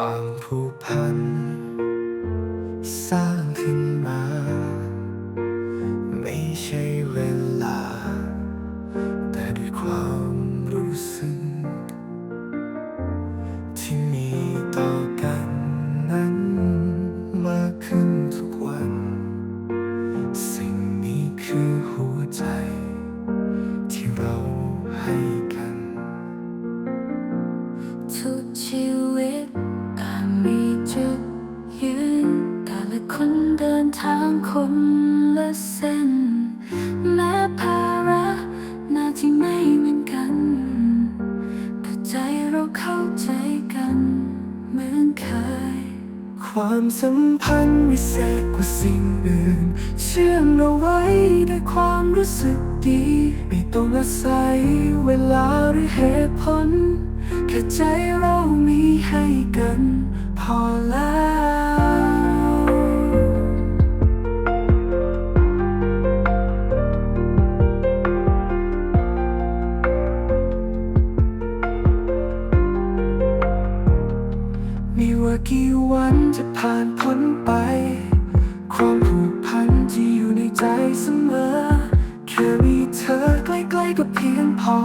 ความผูกพัน สร้างขึ้นมา ไม่ใช่ นทางคนละเส้น แม้ภาระหน้าที่ไม่เหมือนกันแต่ใจเราเข้าใจกันเหมือนเคย ความสัมพันธ์วิเศษกว่าสิ่งอื่น เชื่อมเราไว้ด้วยความรู้สึกดี ไม่ต้องอาศัยเวลาหรือเหตุผลแค่ใจเรามีให้กัน พอแล้ว กี่วันจะผ่านพ้นไป ความผูกพันที่อยู่ในใจเสมอ แค่มีเธอใกล้ๆก็เพียงพอ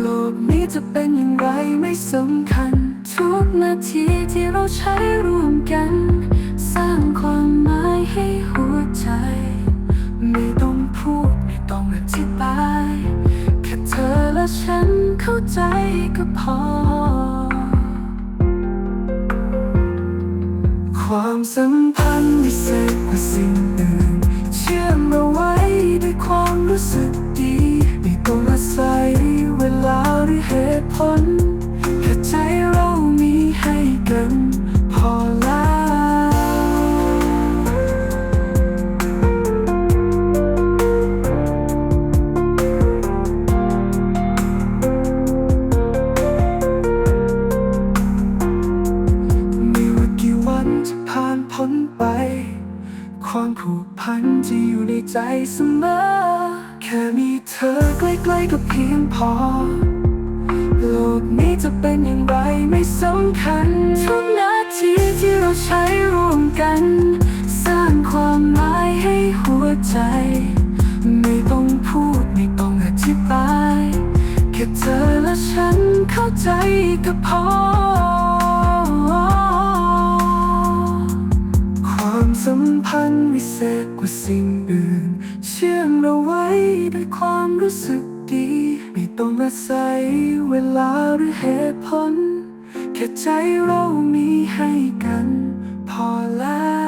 โลกนี้จะเป็นอย่างไรไม่สำคัญ ทุกนาทีที่เราใช้ร่วมกัน สร้างความหมายให้หัวใจ ไม่ต้องพูดไม่ต้องอธิบาย แค่เธอและฉันเข้าใจก็พอ ความสัมพันธ์พิเศษกว่าสิ่งอื่น เชื่อมเราไว้ด้วยความรู้สึกดีไม่ต้องอาศัยเวลาหรือเหตุผล ความผูกพันจะอยู่ในใจเสมอ แค่มีเธอใกล้ๆก็เพียงพอ โลกนี้จะเป็นอย่างไรไม่สำคัญ ทุกนาทีที่เราใช้ร่วมกัน สร้างความหมายให้หัวใจ ไม่ต้องพูดไม่ต้องอธิบาย แค่เธอและฉันเข้าใจก็พอ สัมพันธ์วิเศษกว่าสิ่งอื่น เชื่อมเราไว้ด้วยความรู้สึกดี ไม่ต้องอาศัยเวลาหรือเหตุผล แค่ใจเรามีให้กัน พอแล้ว